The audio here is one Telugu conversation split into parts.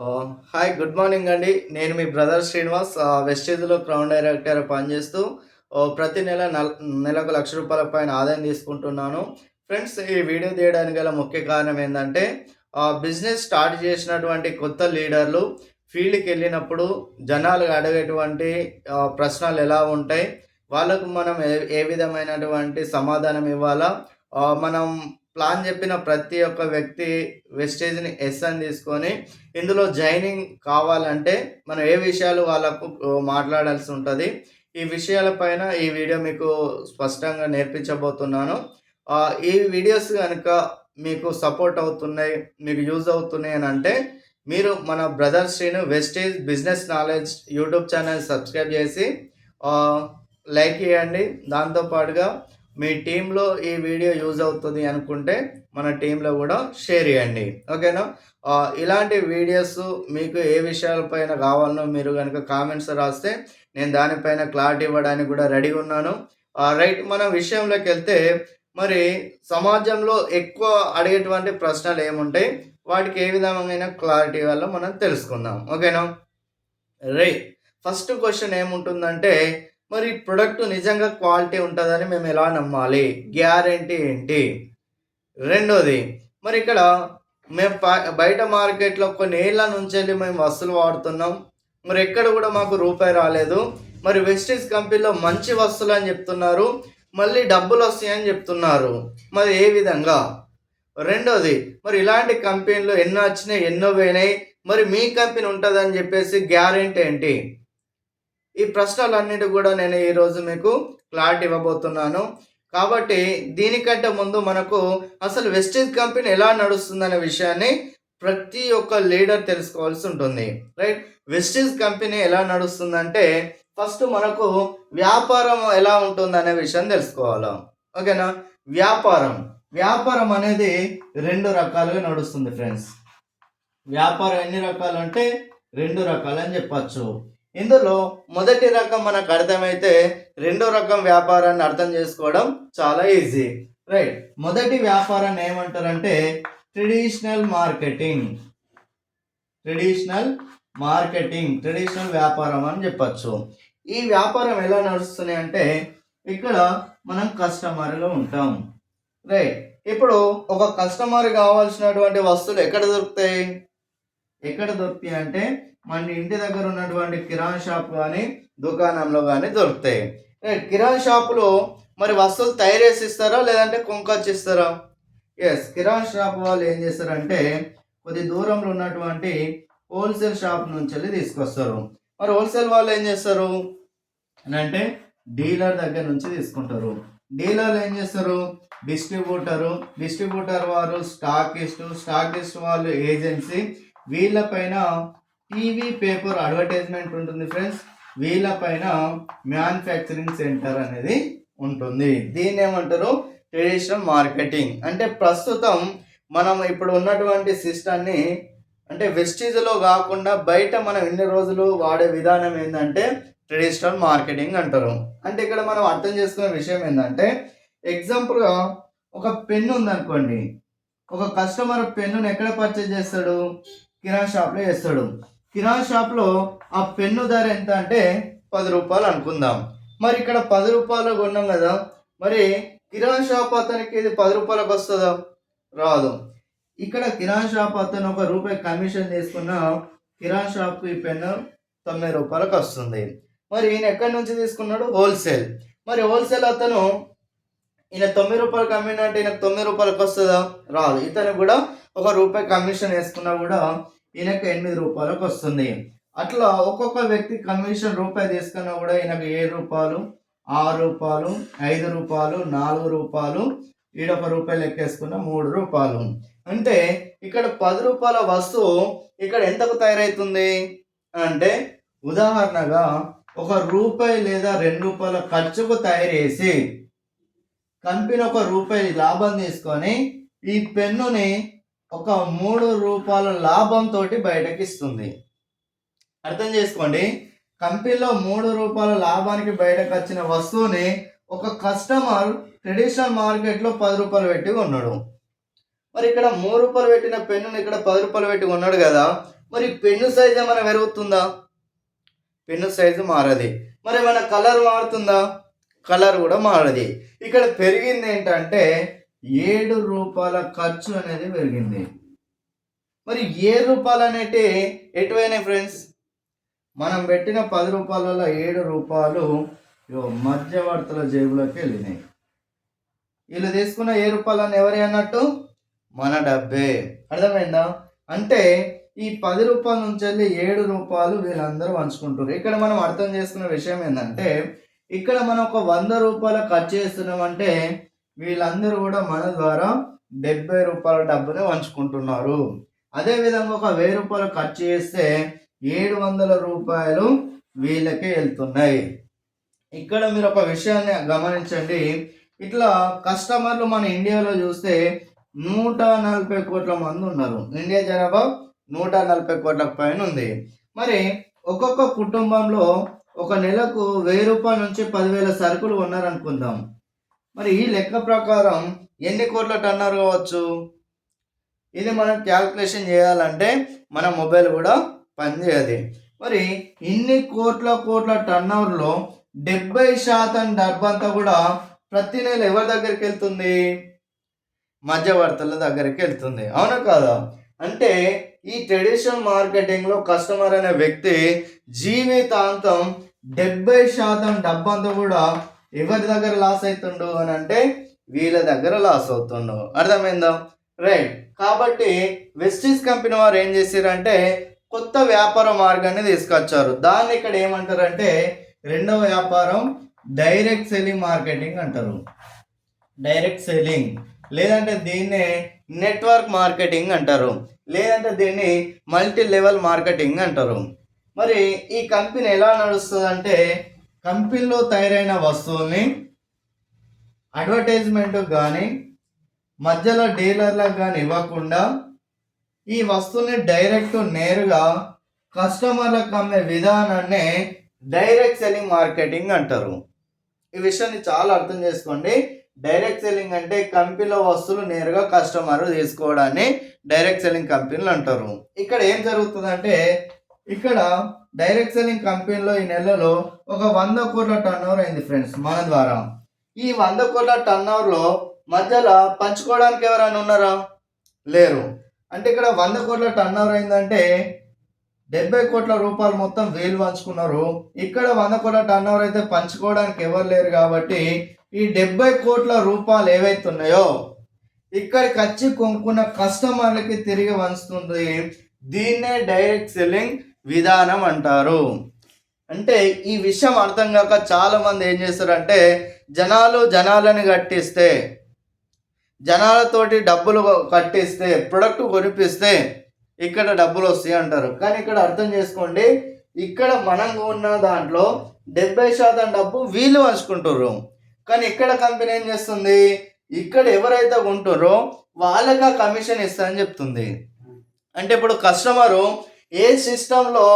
హాయ్ గుడ్ మార్నింగ్ అండి. నేను మీ బ్రదర్ శ్రీనివాస్ వెస్టేజ్లో క్రౌన్ డైరెక్టర్ పనిచేస్తూ ప్రతి నెల నల్ నెలకు లక్ష రూపాయల పైన ఆదాయం తీసుకుంటున్నాను. ఫ్రెండ్స్ ఈ వీడియో తీయడానికి గల ముఖ్య కారణం ఏంటంటే బిజినెస్ స్టార్ట్ చేసినటువంటి కొత్త లీడర్లు ఫీల్డ్కి వెళ్ళినప్పుడు జనాలు అడిగేటువంటి ప్రశ్నలు ఎలా ఉంటాయి వాళ్ళకు మనం ఏ ఏ విధమైనటువంటి సమాధానం ఇవ్వాలా మనం ప్లాన్ చెప్పిన ప్రతి ఒక్క వ్యక్తి వెస్టేజ్ని ఎస్ అని తీసుకొని ఇందులో జాయినింగ్ కావాలంటే మనం ఏ విషయాలు వాళ్ళకు మాట్లాడాల్సి ఉంటుంది. ఈ విషయాలపైన ఈ వీడియో మీకు స్పష్టంగా నేర్పించబోతున్నాను. ఈ వీడియోస్ కనుక మీకు సపోర్ట్ అవుతున్నాయి మీకు యూజ్ అవుతున్నాయి అని అంటే మీరు మన brother Srinu Vestige business knowledge YouTube channel subscribe చేసి లైక్ చేయండి. దాంతోపాటుగా మీ టీంలో ఈ వీడియో యూజ్ అవుతుంది అనుకుంటే మన టీంలో కూడా షేర్ చేయండి. ఓకేనా? ఇలాంటి వీడియోస్ మీకు ఏ విషయాలపైన కావాలనో మీరు కనుక కామెంట్స్ రాస్తే నేను దానిపైన క్లారిటీ ఇవ్వడానికి కూడా రెడీగా ఉన్నాను. రైట్ మన విషయంలోకి వెళ్తే మరి సమాజంలో ఎక్కువ అడిగేటువంటి ప్రశ్నలు ఏముంటాయి? వాటికి ఏ విధమైన క్లారిటీ వల్ల మనం తెలుసుకుందాం. ఓకేనా? రైట్ ఫస్ట్ క్వశ్చన్ ఏముంటుందంటే మరి ప్రొడక్ట్ నిజంగా క్వాలిటీ ఉంటుందని మేము ఎలా నమ్మాలి? గ్యారంటీ ఏంటి? రెండోది మరి ఇక్కడ మేము బయట మార్కెట్లో కొన్ని ఏళ్ళ నుంచి వెళ్ళి మేము వస్తువులు వాడుతున్నాం. మరి ఎక్కడ కూడా మాకు రూపాయి రాలేదు. మరి వెస్టీస్ కంపెనీలో మంచి వస్తువులు అని చెప్తున్నారు. మళ్ళీ డబ్బులు వస్తాయని చెప్తున్నారు. మరి ఏ విధంగా? రెండోది మరి ఇలాంటి కంపెనీలు ఎన్నో వచ్చినాయి ఎన్నో పోయినాయి. మరి మీ కంపెనీ ఉంటుందని చెప్పేసి గ్యారెంటీ ఏంటి? ఈ ప్రశ్నలన్నిటి కూడా నేను ఈరోజు మీకు క్లారిటీ ఇవ్వబోతున్నాను. కాబట్టి దీనికంటే ముందు మనకు అసలు వెస్టేజ్ కంపెనీ ఎలా నడుస్తుందనే విషయాన్ని ప్రతి ఒక్క లీడర్ తెలుసుకోవాల్సి ఉంటుంది. రైట్ వెస్టేజ్ కంపెనీ ఎలా నడుస్తుందంటే ఫస్ట్ మనకు వ్యాపారం ఎలా ఉంటుందనే విషయం తెలుసుకోవాలి. ఓకేనా వ్యాపారం. వ్యాపారం అనేది రెండు రకాలుగా నడుస్తుంది ఫ్రెండ్స్ వ్యాపారం ఎన్ని రకాలు అంటే రెండు రకాలు అని చెప్పచ్చు. ఇందులో మొదటి రకం మనకు అర్థమైతే రెండో రకం వ్యాపారాన్ని అర్థం చేసుకోవడం చాలా ఈజీ రైట్ మొదటి వ్యాపారాన్ని ఏమంటారంటే traditional marketing traditional marketing traditional వ్యాపారం అని చెప్పచ్చు. ఈ వ్యాపారం ఎలా నడుస్తుంది అంటే ఇక్కడ మనం కస్టమర్లో ఉంటాం. రైట్ ఇప్పుడు ఒక కస్టమర్ కావాల్సినటువంటి వస్తువులు ఎక్కడ దొరుకుతాయి? ఎక్కడ దొరుకుతాయి అంటే మన ఇంటి దగ్గర ఉన్నటువంటి కిరాణా షాప్ కానీ దుకాణంలో కానీ దొరుకుతాయి. రైట్ కిరాణా షాపులో మరి వస్తువులు తయారు చేసి ఇస్తారా లేదంటే కొనుక్కొచ్చి ఇస్తారా? ఎస్ కిరాణా షాప్ వాళ్ళు ఏం చేస్తారంటే కొద్ది దూరంలో ఉన్నటువంటి హోల్సేల్ షాప్ నుంచి వెళ్ళి తీసుకొస్తారు. మరి హోల్సేల్ వాళ్ళు ఏం చేస్తారు? అంటే డీలర్ దగ్గర నుంచి తీసుకుంటారు. డీలర్లు ఏం చేస్తారు? డిస్ట్రిబ్యూటరు డిస్ట్రిబ్యూటర్ వారు స్టాకిస్ట్ స్టాకిస్ట్ వాళ్ళు ఏజెన్సీ వీళ్ళపైన టీవీ పేపర్ అడ్వర్టైజ్మెంట్ ఉంటుంది ఫ్రెండ్స్ వీళ్ళపైన మ్యానుఫ్యాక్చరింగ్ సెంటర్ అనేది ఉంటుంది. దీన్ని ఏమంటారు? ట్రెడిషనల్ మార్కెటింగ్ అంటే ప్రస్తుతం మనం ఇప్పుడు ఉన్నటువంటి సిస్టాన్ని అంటే వెస్టీజ్లో కాకుండా బయట మనం ఎన్ని రోజులు వాడే విధానం ఏంటంటే ట్రెడిషనల్ మార్కెటింగ్ అంటారు. అంటే ఇక్కడ మనం అర్థం చేసుకునే విషయం ఏంటంటే ఎగ్జాంపుల్గా ఒక పెన్ను ఉందనుకోండి. ఒక కస్టమర్ పెన్నును ఎక్కడ పర్చేజ్ చేస్తాడు? కిరాణా షాప్లో వేస్తాడు. కిరాణా షాప్లో ఆ పెన్ను ధర ఎంత అంటే పది రూపాయలు అనుకుందాం. మరి ఇక్కడ పది రూపాయలు కొన్నాం కదా మరి కిరాణా షాప్ అతనికి ఇది పది రూపాయలకు వస్తుందా? రాదు. ఇక్కడ కిరాణా షాప్ అతను ఒక రూపాయి కమిషన్ తీసుకున్న కిరాణా షాప్ ఈ పెన్ను తొమ్మిది రూపాయలకు వస్తుంది. మరి ఈయన ఎక్కడి నుంచి తీసుకున్నాడు? హోల్సేల్. మరి హోల్సేల్ అతను ఈయన తొమ్మిది రూపాయలకు కమ్మిన అంటే ఈయనకు తొమ్మిది రూపాయలకు వస్తుందా? రాదు. ఇతను కూడా ఒక రూపాయి కమిషన్ వేసుకున్నా కూడా ఈయనకు ఎనిమిది రూపాయలకు వస్తుంది. అట్లా ఒక్కొక్క వ్యక్తి కమిషన్ రూపాయి తీసుకున్నా కూడా ఈయనకు ఏడు రూపాయలు ఆరు రూపాయలు ఐదు రూపాయలు నాలుగు రూపాయలు ఈడొక రూపాయలు లెక్కేసుకున్న మూడు రూపాయలు. అంటే ఇక్కడ పది రూపాయల వస్తువు ఇక్కడ ఎంతకు తయారవుతుంది అంటే ఉదాహరణగా ఒక రూపాయి లేదా రెండు రూపాయల ఖర్చుకు తయారు చేసి కంపెనీ ఒక రూపాయి లాభం తీసుకొని ఈ పెన్నుని ఒక మూడు రూపాయల లాభంతో బయటకి ఇస్తుంది అర్థం చేసుకోండి. కంపెనీలో మూడు రూపాయల లాభానికి బయటకు వచ్చిన వస్తువుని ఒక కస్టమర్ ట్రెడిషనల్ మార్కెట్లో పది రూపాయలు పెట్టి కొన్నాడు. మరి ఇక్కడ మూడు రూపాయలు పెట్టిన పెన్నుని ఇక్కడ పది రూపాయలు పెట్టి కొన్నాడు కదా. మరి పెన్ను సైజ్ ఏమైనా పెరుగుతుందా? పెన్ను సైజు మారది. మరి ఏమైనా కలర్ మారుతుందా? కలర్ కూడా మారది. ఇక్కడ పెరిగింది ఏంటంటే ఏడు రూపాయల ఖర్చు అనేది పెరిగింది. మరి ఏ రూపాయలు అనేటి ఎటువైనాయి ఫ్రెండ్స్? మనం పెట్టిన పది రూపాయలలో ఏడు రూపాయలు మధ్యవర్తుల జేబులోకి వెళ్ళినాయి. వీళ్ళు తీసుకున్న ఏ రూపాయలని ఎవరి అన్నట్టు? మన డబ్బే. అర్థమైందా? అంటే ఈ పది రూపాయల నుంచి వెళ్ళి ఏడు రూపాయలు వీళ్ళందరూ పంచుకుంటారు ఇక్కడ మనం అర్థం చేసుకున్న విషయం ఏంటంటే ఇక్కడ మనం ఒక వంద రూపాయలు ఖర్చు చేస్తున్నామంటే వీళ్ళందరూ కూడా మన ద్వారా డెబ్బై రూపాయల డబ్బుని పంచుకుంటున్నారు. అదేవిధంగా ఒక వెయ్యి రూపాయలు ఖర్చు చేస్తే ఏడు వందల రూపాయలు వీళ్ళకే వెళ్తున్నాయి. ఇక్కడ మీరు ఒక విషయాన్ని గమనించండి. ఇట్లా కస్టమర్లు మన ఇండియాలో చూస్తే నూట నలభై కోట్ల మంది ఉన్నారు. ఇండియా జనాభా నూట నలభై కోట్ల పైన ఉంది. మరి ఒక్కొక్క కుటుంబంలో ఒక నెలకు వెయ్యి రూపాయల నుంచి పదివేల సరుకులు ఉన్నారనుకుందాం మరి ఈ లెక్క ప్రకారం ఎన్ని కోట్ల టన్నర్ కావచ్చు? ఇది మనం క్యాల్కులేషన్ చేయాలంటే మన మొబైల్ కూడా పనిచేయదు. మరి ఇన్ని కోట్ల కోట్ల టర్నోవర్లో డెబ్బై శాతం డబ్బంతా కూడా ప్రతి నెల ఎవరి దగ్గరికి వెళ్తుంది? మధ్యవర్తుల దగ్గరికి వెళ్తుంది. అవునా కాదా? అంటే ఈ ట్రెడిషనల్ మార్కెటింగ్లో కస్టమర్ అనే వ్యక్తి జీవితాంతం డెబ్బై శాతం డబ్బంతా కూడా ఎవరి దగ్గర లాస్ అవుతుండు అని అంటే వీళ్ళ దగ్గర లాస్ అవుతుండు. అర్థమైందా? రైట్ కాబట్టి వెస్టీస్ కంపెనీ వారు ఏం చేశారంటే కొత్త వ్యాపార మార్గాన్ని తీసుకొచ్చారు. దాన్ని ఇక్కడ ఏమంటారంటే రెండవ వ్యాపారం డైరెక్ట్ సెల్లింగ్ మార్కెటింగ్ అంటారు. డైరెక్ట్ సెల్లింగ్ లేదంటే దీన్నే నెట్వర్క్ మార్కెటింగ్ అంటారు. లేదంటే దీన్ని మల్టీ లెవెల్ మార్కెటింగ్ అంటారు. మరి ఈ కంపెనీ ఎలా నడుస్తుంది అంటే కంపెనీలో తయారైన వస్తువుల్ని అడ్వర్టైజ్మెంట్ కానీ మధ్యలో డీలర్లకు కానీ ఇవ్వకుండా ఈ వస్తువుని డైరెక్ట్ నేరుగా కస్టమర్లకు అమ్మే విధానాన్ని డైరెక్ట్ సెల్లింగ్ మార్కెటింగ్ అంటారు. ఈ విషయాన్ని చాలా అర్థం చేసుకోండి. డైరెక్ట్ సెల్లింగ్ అంటే కంపెనీలో వస్తువులు నేరుగా కస్టమర్ తీసుకోవడాన్ని డైరెక్ట్ సెల్లింగ్ కంపెనీలు అంటారు. ఇక్కడ ఏం జరుగుతుందంటే ఇక్కడ డైరెక్ట్ సెల్లింగ్ కంపెనీలో ఈ నెలలో ఒక వంద కోట్ల టర్న్ ఓవర్ అయింది ఫ్రెండ్స్ మన ద్వారా. ఈ వంద కోట్ల టర్న్ ఓవర్లో మధ్యలో పంచుకోవడానికి ఎవరైనా ఉన్నారా? లేరు. అంటే ఇక్కడ వంద కోట్ల టర్న్ ఓవర్ అయిందంటే డెబ్బై కోట్ల రూపాయలు మొత్తం వీలు పంచుకున్నారు. ఇక్కడ వంద కోట్ల టర్న్ ఓవర్ అయితే పంచుకోవడానికి ఎవరు లేరు కాబట్టి ఈ డెబ్బై కోట్ల రూపాయలు ఏవైతే ఉన్నాయో ఇక్కడికి వచ్చి కొనుక్కున్న కస్టమర్లకి తిరిగి వంచుతుంది దీన్నే డైరెక్ట్ సెల్లింగ్ విధానం అంటారు. అంటే ఈ విషయం అర్థం కాక చాలామంది ఏం చేస్తారంటే జనాలు జనాలని కట్టిస్తే జనాలతోటి డబ్బులు కట్టిస్తే ప్రొడక్ట్ కొనిపిస్తే ఇక్కడ డబ్బులు వస్తాయి అంటారు. కానీ ఇక్కడ అర్థం చేసుకోండి ఇక్కడ మనం ఉన్న దాంట్లో డెబ్బై శాతం డబ్బు వీళ్ళు పంచుకుంటారు కానీ ఇక్కడ కంపెనీ ఏం చేస్తుంది? ఇక్కడ ఎవరైతే ఉంటారో వాళ్ళకి ఆ కమిషన్ ఇస్తా అని చెప్తుంది. అంటే ఇప్పుడు కస్టమరు ఏ సిస్టంలో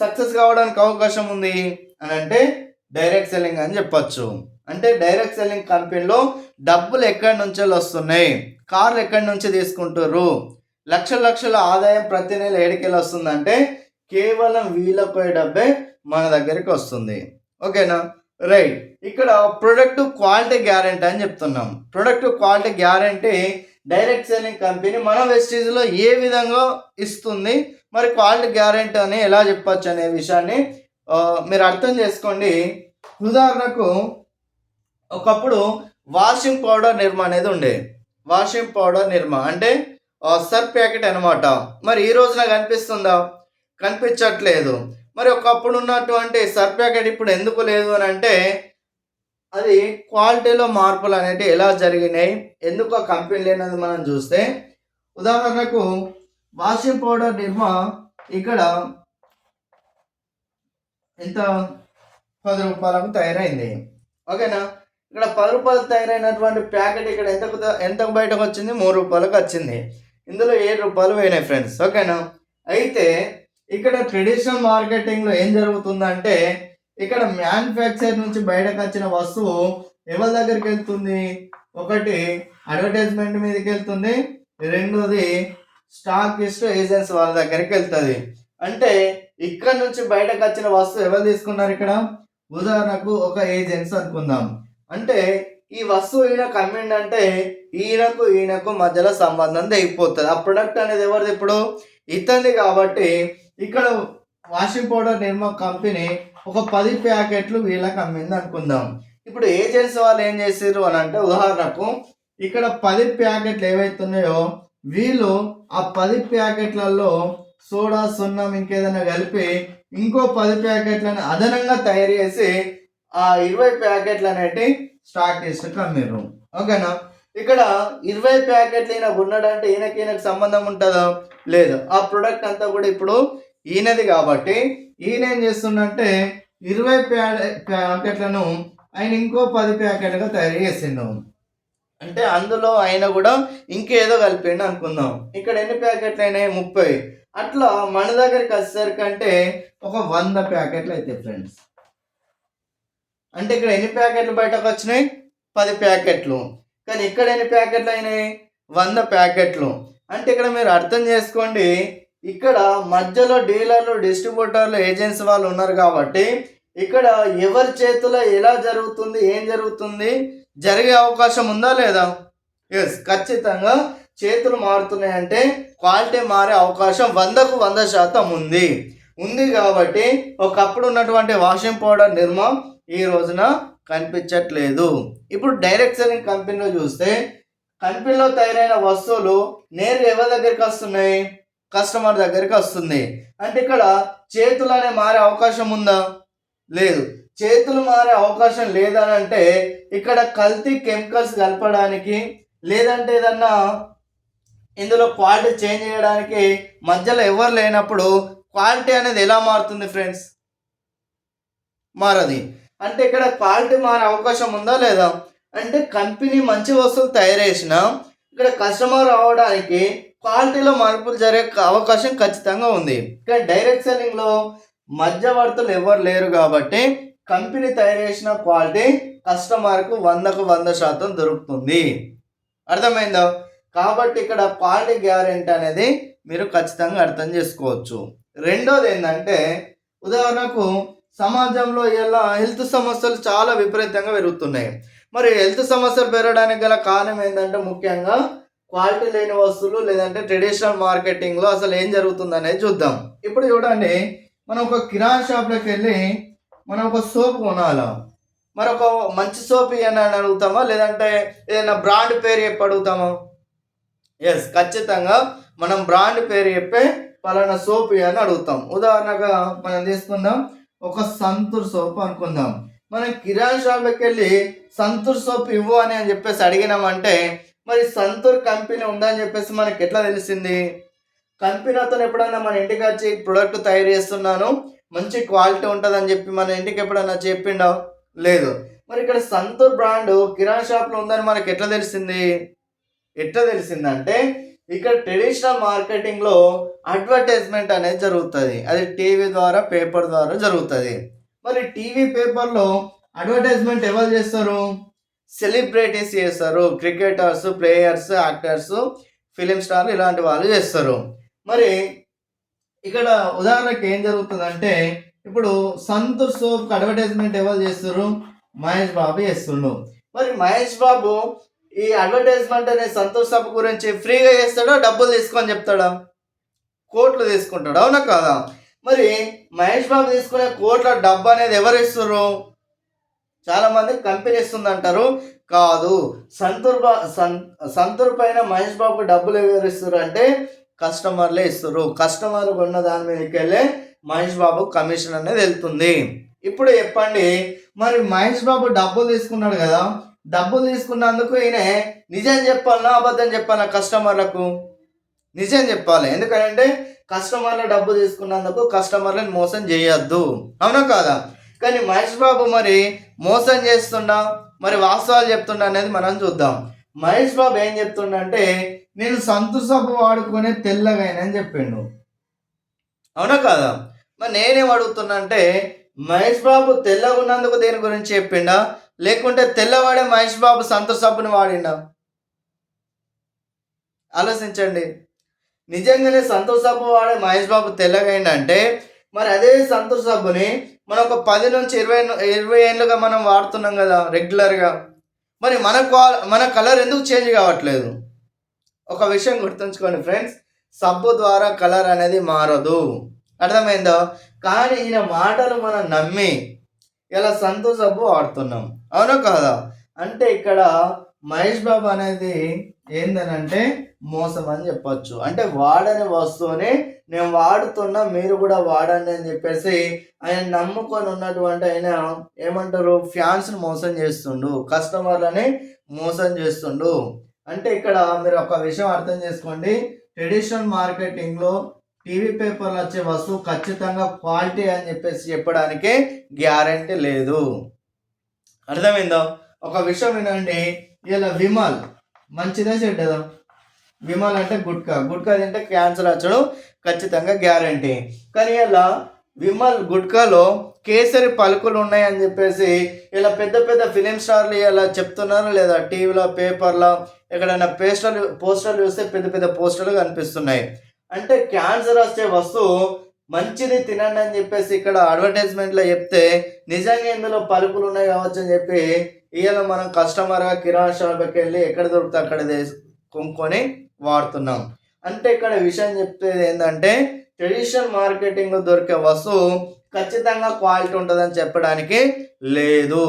సక్సెస్ కావడానికి అవకాశం ఉంది అని అంటే డైరెక్ట్ సెల్లింగ్ అని చెప్పచ్చు. అంటే డైరెక్ట్ సెల్లింగ్ కంపెనీలో డబ్బులు ఎక్కడి నుంచి వస్తున్నాయి. కార్లు ఎక్కడి నుంచి తీసుకుంటారు లక్షల లక్షల ఆదాయం ప్రతి నెల ఏడుకెళ్ళి వస్తుందంటే కేవలం వీళ్ళపై డబ్బే మన దగ్గరికి వస్తుంది. ఓకేనా? రైట్. ఇక్కడ ప్రొడక్ట్ క్వాలిటీ గ్యారంటీ అని చెప్తున్నాం. Product quality guarantee direct selling company మన వెస్టీజ్లో ఏ విధంగా ఇస్తుంది? మరి క్వాలిటీ గ్యారెంటీ అని ఎలా చెప్పొచ్చు అనే విషయాన్ని మీరు అర్థం చేసుకోండి. ఉదాహరణకు ఒకప్పుడు వాషింగ్ పౌడర్ నిర్మా అనేది ఉండే. వాషింగ్ పౌడర్ నిర్మా అంటే సర్ఫ్ ప్యాకెట్ అనమాట మరి ఈ రోజున కనిపిస్తుందా? కనిపించట్లేదు. మరి ఒకప్పుడు ఉన్నటువంటి సర్ఫ్ ప్యాకెట్ ఇప్పుడు ఎందుకు లేదు అని అంటే అది క్వాలిటీలో మార్పులు అనేవి ఎలా జరిగినాయి ఎందుకు ఆ కంపెనీ లేనది మనం చూస్తే ఉదాహరణకు వాషింగ్ పౌడర్ నిర్మా ఇక్కడ ఎంత పది రూపాయలకు తయారైంది. ఓకేనా? ఇక్కడ పది రూపాయలు తయారైనటువంటి ప్యాకెట్ ఇక్కడ ఎంత ఎంత బయటకు వచ్చింది? మూడు రూపాయలకు వచ్చింది. ఇందులో ఏడు రూపాయలు పోయినాయి ఫ్రెండ్స్. ఓకేనా? అయితే ఇక్కడ ట్రెడిషనల్ మార్కెటింగ్లో ఏం జరుగుతుందంటే ఇక్కడ మ్యానుఫ్యాక్చర్ నుంచి బయటకు వచ్చిన వస్తువు ఎవరి దగ్గరికి వెళ్తుంది? ఒకటి అడ్వర్టైజ్మెంట్ మీదకి వెళ్తుంది. రెండోది స్టాకిస్ట్ ఏజెంట్స్ వాళ్ళ దగ్గరికి వెళ్తుంది. అంటే ఇక్కడ నుంచి బయటకు వచ్చిన వస్తువు ఎవరు తీసుకున్నారు ఇక్కడ? ఉదాహరణకు ఒక ఏజెంట్స్ అనుకుందాం. అంటే ఈ వస్తువు ఈయనకు అమ్మిండంటే ఈయనకు ఈయనకు మధ్యలో సంబంధం తెగిపోతుంది. ఆ ప్రొడక్ట్ అనేది ఎవరిది ఇప్పుడు? ఇతంది కాబట్టి ఇక్కడ వాషింగ్ పౌడర్ నిర్మా కంపెనీ ఒక పది ప్యాకెట్లు వీళ్ళకి అమ్మింది అనుకుందాం. ఇప్పుడు ఏజెంట్స్ వాళ్ళు ఏం చేసారు అని అంటే ఉదాహరణకు ఇక్కడ పది ప్యాకెట్లు ఏవైతున్నాయో వీళ్ళు ఆ పది ప్యాకెట్లలో సోడా సున్నం ఇంకేదైనా కలిపి ఇంకో పది ప్యాకెట్లను అదనంగా తయారు చేసి ఆ ఇరవై ప్యాకెట్లు అనేటి స్టాక్ చేసి అమ్మిర్రు. ఓకేనా? ఇక్కడ ఇరవై ప్యాకెట్లు ఈయన ఉన్నాడంటే ఈయనకి ఈయనకు సంబంధం ఉంటుందా? లేదు. ఆ ప్రొడక్ట్ అంతా కూడా ఇప్పుడు ఈయనది కాబట్టి ఈయన ఏం చేస్తుండంటే ఇరవై ప్యా ప్యాకెట్లను ఆయన ఇంకో పది ప్యాకెట్లుగా తయారు చేసిండు. అంటే అందులో ఆయన కూడా ఇంకేదో కలిపిండు అనుకుందాం. ఇక్కడ ఎన్ని ప్యాకెట్లు అయినాయి? ముప్పై. అట్లా మన దగ్గరికి వచ్చేసరికి అంటే ఒక వంద ప్యాకెట్లు అవుతాయి ఫ్రెండ్స్ అంటే ఇక్కడ ఎన్ని ప్యాకెట్లు బయటకు వచ్చినాయి? పది ప్యాకెట్లు. కానీ ఇక్కడ ఎన్ని ప్యాకెట్లు అయినాయి? వంద ప్యాకెట్లు. అంటే ఇక్కడ మీరు అర్థం చేసుకోండి ఇక్కడ మధ్యలో డీలర్లు డిస్ట్రిబ్యూటర్లు ఏజెన్సీ వాళ్ళు ఉన్నారు కాబట్టి ఇక్కడ ఎవరి చేతిలో ఎలా జరుగుతుంది ఏం జరుగుతుంది జరిగే అవకాశం ఉందా లేదా? ఎస్ ఖచ్చితంగా చేతులు మారుతున్నాయంటే క్వాలిటీ మారే అవకాశం వందకు వంద శాతం ఉంది. ఉంది కాబట్టి ఒకప్పుడు ఉన్నటువంటి వాషింగ్ పౌడర్ నిర్మం ఈ రోజున కనిపించట్లేదు. ఇప్పుడు డైరెక్ట్ సెల్లింగ్ కంపెనీలో చూస్తే కంపెనీలో తయారైన వస్తువులు నేరుగా ఎవరి దగ్గరికి వస్తున్నాయి? కస్టమర్ దగ్గరికి వస్తుంది. అంటే ఇక్కడ చేతులు అనే మారే అవకాశం ఉందా? లేదు. చేతులు మారే అవకాశం లేదని అంటే ఇక్కడ కల్తీ కెమికల్స్ కలపడానికి లేదంటే ఏదన్నా ఇందులో క్వాలిటీ చేంజ్ చేయడానికి మధ్యలో ఎవరు లేనప్పుడు క్వాలిటీ అనేది ఎలా మారుతుంది ఫ్రెండ్స్? మారది. అంటే ఇక్కడ క్వాలిటీ మారే అవకాశం ఉందా లేదా? అంటే కంపెనీ మంచి వస్తువులు తయారు చేసిన ఇక్కడ కస్టమర్ రావడానికి క్వాలిటీలో మార్పులు జరిగే అవకాశం ఖచ్చితంగా ఉంది. ఇక్కడ డైరెక్ట్ సెల్లింగ్లో మధ్యవర్తులు ఎవరు లేరు కాబట్టి కంపెనీ తయారు చేసిన క్వాలిటీ కస్టమర్కు వందకు వంద శాతం దొరుకుతుంది. అర్థమైందో? కాబట్టి ఇక్కడ క్వాలిటీ గ్యారెంటీ అనేది మీరు ఖచ్చితంగా అర్థం చేసుకోవచ్చు. రెండోది ఏంటంటే ఉదాహరణకు సమాజంలో ఇలా హెల్త్ సమస్యలు చాలా విపరీతంగా పెరుగుతున్నాయి. మరి హెల్త్ సమస్యలు పెరగడానికి గల కారణం ఏంటంటే ముఖ్యంగా క్వాలిటీ లేని వస్తువులు లేదంటే ట్రెడిషనల్ మార్కెటింగ్లో అసలు ఏం జరుగుతుంది అనేది చూద్దాం. ఇప్పుడు చూడండి మనం ఒక కిరాణా షాప్లోకి వెళ్ళి మనం ఒక సోప్ కొనాలా? మరి ఒక మంచి సోప్ ఇవ్వని అని అడుగుతామా? లేదంటే ఏదైనా బ్రాండ్ పేరు చెప్పి అడుగుతామా? ఎస్ ఖచ్చితంగా మనం బ్రాండ్ పేరు చెప్పే పలానా సోప్ అని అడుగుతాం. ఉదాహరణగా మనం తీసుకుందాం ఒక సంతూర్ సోప్ అనుకుందాం. మనం కిరాణా షాప్లోకి వెళ్ళి సంతూర్ సోప్ ఇవ్వు అని అని చెప్పేసి అడిగినామంటే మరి సంతూర్ కంపెనీ ఉందని చెప్పేసి మనకి ఎట్లా తెలిసింది? కంపెనీ అతను ఎప్పుడన్నా మన ఇంటికి వచ్చి ప్రొడక్ట్ తయారు చేస్తున్నాను మంచి క్వాలిటీ ఉంటుందని చెప్పి మన ఇంటికి ఎప్పుడన్నా చెప్పిండా? లేదు. మరి ఇక్కడ సంతూర్ బ్రాండ్ కిరాణా షాప్లో ఉందని మనకి ఎట్లా తెలిసింది? ఎట్లా తెలిసిందంటే ఇక్కడ ట్రెడిషనల్ మార్కెటింగ్లో అడ్వర్టైజ్మెంట్ అనేది జరుగుతుంది. అది టీవీ ద్వారా పేపర్ ద్వారా జరుగుతుంది. మరి టీవీ పేపర్లో అడ్వర్టైజ్మెంట్ ఎవరు చేస్తారు? సెలబ్రిటీస్ చేస్తారు. క్రికెటర్స్ ప్లేయర్స్ యాక్టర్స్ ఫిలిం స్టార్లు ఇలాంటి వాళ్ళు చేస్తారు. మరి ఇక్కడ ఉదాహరణకి ఏం జరుగుతుందంటే ఇప్పుడు సంతూర్ సోప్ అడ్వర్టైజ్మెంట్ ఎవరు చేస్తారు మహేష్ బాబు చేస్తుండు. మరి మహేష్ బాబు ఈ అడ్వర్టైజ్మెంట్ అనే సంతూర్ సోప్ గురించి ఫ్రీగా చేస్తాడా డబ్బులు తీసుకొని చెప్తాడా? కోట్లు తీసుకుంటాడు? అవునా కాదా? మరి మహేష్ బాబు తీసుకునే కోట్ల డబ్బు అనేది ఎవరు ఇస్తారు చాలామంది కంపెనీ ఇస్తుంది అంటారు కాదు సంతూర్ బా సన్ సంతూర్ పైన మహేష్ బాబు డబ్బులు ఎవరు ఇస్తారు అంటే కస్టమర్లే ఇస్తారు కస్టమర్ కొన్న దాని మీదకి వెళ్ళే మహేష్ బాబు కమిషన్ అనేది వెళ్తుంది. ఇప్పుడు చెప్పండి మరి మహేష్ బాబు డబ్బులు తీసుకున్నాడు కదా డబ్బులు తీసుకున్నందుకు ఈయన నిజం చెప్పాలనా అబద్ధం చెప్పాలా కస్టమర్లకు? నిజం చెప్పాలి. ఎందుకంటే కస్టమర్ల డబ్బు తీసుకున్నందుకు కస్టమర్లను మోసం చేయొద్దు. అవునా కాదా? కానీ మహేష్ బాబు మరి మోసం చేస్తున్నా మరి వాస్తవాలు చెప్తున్నా అనేది మనం చూద్దాం. మహేష్ బాబు ఏం చెప్తుండంటే నేను సంతూర్ సబ్బు వాడుకునే తెల్లగాయనని చెప్పిండు. అవునా కాదా? మరి నేనేం అడుగుతున్నా అంటే మహేష్ బాబు తెల్లగా ఉన్నందుకు దేని గురించి చెప్పిండా? లేకుంటే తెల్లవాడే మహేష్ బాబు సంతూర్ సబ్బుని వాడిండా? ఆలోచించండి. నిజంగానే సంతోష్ సబ్బు వాడే మహేష్ బాబు తెల్లగైందంటే మరి అదే సంతోష్ సబ్బుని మనం ఒక పది నుంచి ఇరవై ఇరవై ఏళ్ళుగా మనం వాడుతున్నాం కదా రెగ్యులర్గా మరి మన క్వా- మన కలర్ ఎందుకు చేంజ్ కావట్లేదు? ఒక విషయం గుర్తుంచుకోండి ఫ్రెండ్స్. సబ్బు ద్వారా కలర్ అనేది మారదు. అర్థమైందో? కానీ ఈయన మాటలు మనం నమ్మి ఇలా సంతు సబ్బు వాడుతున్నాం. అవునా కాదా? అంటే ఇక్కడ మహేష్ బాబు అనేది ఏందనంటే మోసం అని చెప్పొచ్చు. అంటే వాడని వస్తువుని నేను వాడుతున్నా మీరు కూడా వాడండి అని చెప్పేసి ఆయన నమ్ముకొని ఉన్నటువంటి ఆయన ఏమంటారు? ఫ్యాన్స్ని మోసం చేస్తుండు. కస్టమర్లని మోసం చేస్తుండు. అంటే ఇక్కడ మీరు ఒక విషయం అర్థం చేసుకోండి. ట్రెడిషనల్ మార్కెటింగ్లో టీవీ పేపర్లు వచ్చే వస్తువు ఖచ్చితంగా క్వాలిటీ అని చెప్పేసి చెప్పడానికి గ్యారంటీ లేదు. అర్థమైందో? ఒక విషయం వినండి. ఇలా విమల్ మంచిదే చెడ్డదా? విమల్ అంటే గుట్కా. గుట్కా తింటే క్యాన్సర్ వచ్చడం ఖచ్చితంగా గ్యారంటీ కానీ ఇలా విమల్ గుట్కాలో కేసరి పలుకులు ఉన్నాయని చెప్పేసి ఇలా పెద్ద పెద్ద ఫిలిం స్టార్లు ఇలా చెప్తున్నారు లేదా టీవీలో పేపర్లో ఎక్కడైనా పేస్టర్లు పోస్టర్లు చూస్తే పెద్ద పెద్ద పోస్టర్లు కనిపిస్తున్నాయి. అంటే క్యాన్సర్ వచ్చే వస్తువు మంచిది తినండి అని చెప్పేసి ఇక్కడ అడ్వర్టైజ్మెంట్లో చెప్తే నిజంగా ఇందులో పలుకులు ఉన్నాయి కావచ్చు అని చెప్పి ఇవాళ మనం కస్టమర్గా కిరాణా షాప్కి వెళ్ళి ఎక్కడ దొరికితే అక్కడ కొనుక్కొని వాడుతున్నాం. అంటే ఇక్కడ విషయం చెప్పేది ఏంటంటే ట్రెడిషనల్ మార్కెటింగ్లో దొరికే వస్తువు ఖచ్చితంగా క్వాలిటీ ఉంటుందని చెప్పడానికి లేదు.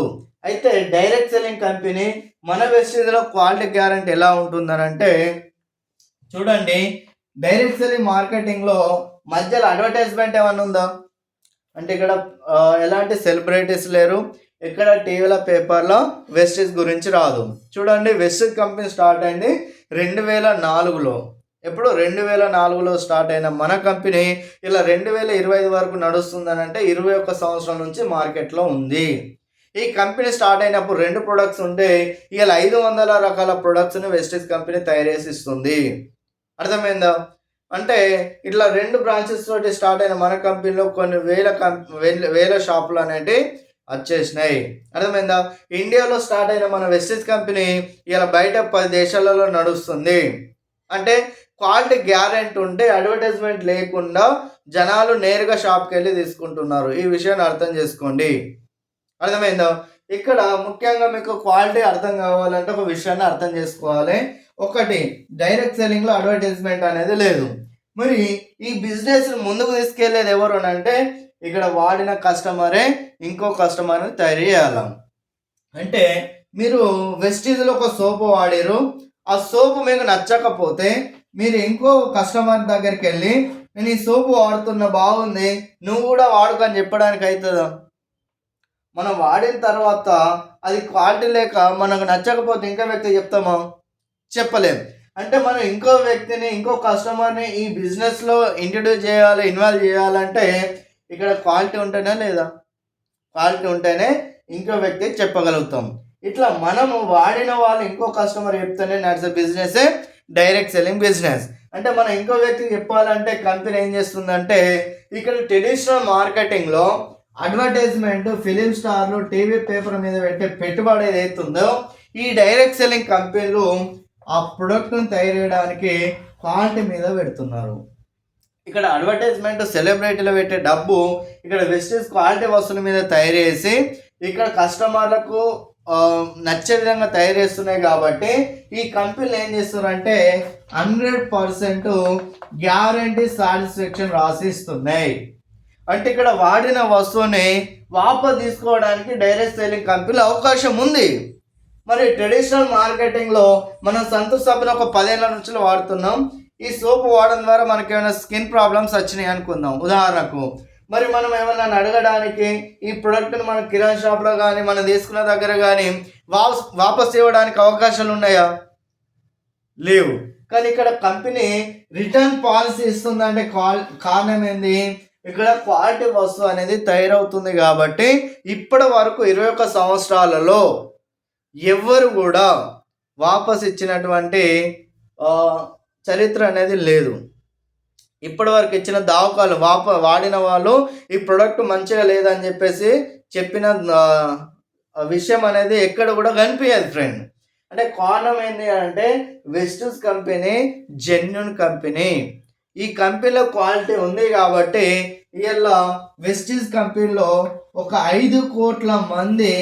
అయితే డైరెక్ట్ సెల్లింగ్ కంపెనీ మన వెస్టేజ్లో క్వాలిటీ గ్యారంటీ ఎలా ఉంటుందనంటే చూడండి డైరెక్ట్ సెల్లింగ్ మార్కెటింగ్లో మధ్యలో అడ్వర్టైజ్మెంట్ ఏమన్నా ఉందా? అంటే ఇక్కడ ఎలాంటి సెలబ్రిటీస్ లేరు ఇక్కడ టీవీలో పేపర్లో వెస్టేజ్ గురించి రాదు. చూడండి వెస్టేజ్ కంపెనీ స్టార్ట్ అయింది రెండు వేల నాలుగులో. ఎప్పుడు రెండు వేల నాలుగులో స్టార్ట్ అయిన మన కంపెనీ ఇలా రెండు వేల ఇరవై ఐదు వరకు నడుస్తుందని అంటే ఇరవై ఒక్క సంవత్సరం నుంచి మార్కెట్లో ఉంది. ఈ కంపెనీ స్టార్ట్ అయినప్పుడు రెండు ప్రొడక్ట్స్ ఉంటే ఇలా ఐదు వందల రకాల ప్రొడక్ట్స్ని వెస్టేజ్ కంపెనీ తయారు చేసి ఇస్తుంది. అర్థమైందా? అంటే ఇట్లా రెండు బ్రాంచెస్ తోటి స్టార్ట్ అయిన మన కంపెనీలో కొన్ని వేల కం- వేల- వేల షాపులు అనేవి వచ్చేసినాయి. అర్థమైందా? ఇండియాలో స్టార్ట్ అయిన మన వెస్టేజ్ కంపెనీ ఇలా బయట పది దేశాలలో నడుస్తుంది. అంటే క్వాలిటీ గ్యారెంటీ ఉంటే అడ్వర్టైజ్మెంట్ లేకుండా జనాలు నేరుగా షాప్కి వెళ్ళి తీసుకుంటున్నారు. ఈ విషయాన్ని అర్థం చేసుకోండి. అర్థమైందా? ఇక్కడ ముఖ్యంగా మీకు క్వాలిటీ అర్థం కావాలంటే ఒక విషయాన్ని అర్థం చేసుకోవాలి. ఒకటి డైరెక్ట్ సెల్లింగ్లో అడ్వర్టైజ్మెంట్ అనేది లేదు. మరి ఈ బిజినెస్ ముందుకు తీసుకెళ్ళేది ఎవరు అని అంటే ఇక్కడ వాడిన కస్టమరే ఇంకో కస్టమర్ని తయారు చేయాలి? అంటే మీరు వెస్టీజ్లో ఒక సోపు వాడారు. ఆ సోపు మీకు నచ్చకపోతే మీరు ఇంకో కస్టమర్ దగ్గరికి వెళ్ళి నేను ఈ సోపు వాడుతున్నా బాగుంది నువ్వు కూడా వాడుకని చెప్పడానికి అవుతుందా మనం వాడిన తర్వాత అది క్వాలిటీ లేక మనకు నచ్చకపోతే ఇంకో వ్యక్తి చెప్తామా? చెప్పలేం. అంటే మనం ఇంకో వ్యక్తిని ఇంకో కస్టమర్ని ఈ బిజినెస్లో ఇంట్రడ్యూస్ చేయాలి ఇన్వాల్వ్ చేయాలంటే ఇక్కడ క్వాలిటీ ఉంటేనే లేదా? క్వాలిటీ ఉంటేనే ఇంకో వ్యక్తి చెప్పగలుగుతాం. ఇట్లా మనము వాడిన వాళ్ళు ఇంకో కస్టమర్ చెప్తేనే నడిచే బిజినెసే డైరెక్ట్ సెల్లింగ్ బిజినెస్. అంటే మనం ఇంకో వ్యక్తికి చెప్పాలంటే కంపెనీ ఏం చేస్తుందంటే ఇక్కడ ట్రెడిషనల్ మార్కెటింగ్లో అడ్వర్టైజ్మెంట్ ఫిలిం స్టార్లు టీవీ పేపర్ మీద పెట్టే పెట్టుబడి ఏదైతుందో ఈ డైరెక్ట్ సెల్లింగ్ కంపెనీలు ఆ ప్రొడక్ట్ను తయారు చేయడానికి క్వాలిటీ మీద పెడుతున్నారు. ఇక్కడ అడ్వర్టైజ్మెంట్ సెలబ్రిటీలు పెట్టే డబ్బు ఇక్కడ వెస్టేజ్ క్వాలిటీ వస్తువుల మీద తయారు చేసి ఇక్కడ కస్టమర్లకు నచ్చే విధంగా తయారు చేస్తున్నాయి కాబట్టి ఈ కంపెనీలు ఏం చేస్తున్నారంటే హండ్రెడ్ పర్సెంట్ గ్యారంటీ సాటిస్ఫాక్షన్ రాసిస్తున్నాయి అంటే ఇక్కడ వాడిన వస్తువుని వాపస్ తీసుకోవడానికి డైరెక్ట్ సెల్లింగ్ కంపెనీలు అవకాశం ఉంది. మరి ట్రెడిషనల్ మార్కెటింగ్లో మనం సంతూర్ సబ్బును ఒక పదేళ్ళ నుంచి వాడుతున్నాం. ఈ సోప్ వాడడం ద్వారా మనకి ఏమైనా స్కిన్ ప్రాబ్లమ్స్ వచ్చినాయి అనుకుందాం. ఉదాహరణకు మరి మనం ఏమన్నా అడగడానికి ఈ ప్రోడక్ట్ని మన కిరాణా షాప్లో కానీ మనం తీసుకున్న దగ్గర కానీ వాపస్ వాపస్ ఇవ్వడానికి అవకాశాలు ఉన్నాయా? లేవు. కానీ ఇక్కడ కంపెనీ రిటర్న్ పాలసీ ఇస్తుందంటే కాల్ కారణం ఏంది? ఇక్కడ క్వాలిటీ వస్తువు అనేది తయారవుతుంది కాబట్టి ఇప్పటి వరకు ఇరవై ఒక్క సంవత్సరాలలో ఎవ్వరు కూడా వాపస్ ఇచ్చినటువంటి చరిత్ర అనేది లేదు. ఇప్పటి వరకు ఇచ్చిన దావకాలు వాప వాడిన వాళ్ళు ఈ ప్రోడక్ట్ మంచిగా లేదని చెప్పేసి చెప్పిన విషయం అనేది ఎక్కడ కూడా కనిపించదు ఫ్రెండ్ అంటే కారణం ఏంటి అంటే వెస్టర్స్ కంపెనీ జెన్యున్ కంపెనీ ఈ కంపెనీలో క్వాలిటీ ఉంది కాబట్టి ఇలా వెస్టీజ్ కంపెనీలో ఒక ఐదు కోట్ల మంది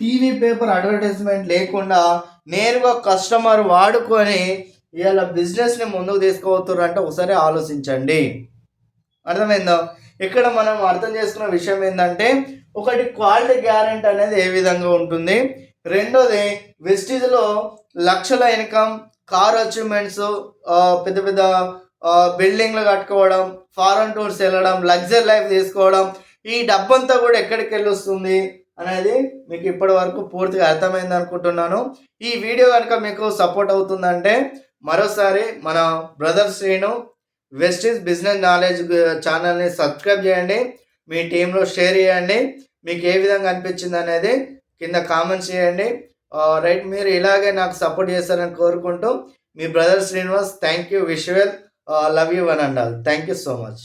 టీవీ పేపర్ అడ్వర్టైజ్మెంట్ లేకుండా నేరుగా కస్టమర్ వాడుకొని ఇవాళ బిజినెస్ని ముందుకు తీసుకుపోతున్నారు అంటే ఒకసారి ఆలోచించండి. అర్థమైందో? ఇక్కడ మనం అర్థం చేసుకున్న విషయం ఏంటంటే ఒకటి క్వాలిటీ గ్యారెంటీ అనేది ఏ విధంగా ఉంటుంది? రెండోది వెస్టీజ్లో లక్షల ఇన్కమ్ కార్ అచీవ్మెంట్స్ పెద్ద పెద్ద బిల్డింగ్లు కట్టుకోవడం ఫారెన్ టూర్స్ వెళ్ళడం లగ్జరీ లైఫ్ తీసుకోవడం ఈ డబ్బంతా కూడా ఎక్కడికి వెళ్ళొస్తుంది అనేది మీకు ఇప్పటి వరకు పూర్తిగా అర్థమైంది అనుకుంటున్నాను. ఈ వీడియో కనుక మీకు సపోర్ట్ అవుతుందంటే మరోసారి మన బ్రదర్ శ్రీను వెస్టీస్ బిజినెస్ నాలెడ్జ్ ఛానల్ని సబ్స్క్రైబ్ చేయండి. మీ టీంలో షేర్ చేయండి. మీకు ఏ విధంగా అనిపించింది అనేది కింద కామెంట్స్ చేయండి. రైట్ మీరు ఇలాగే నాకు సపోర్ట్ చేస్తారని కోరుకుంటూ మీ brother Srinivas thank you visual love you one and all thank you so much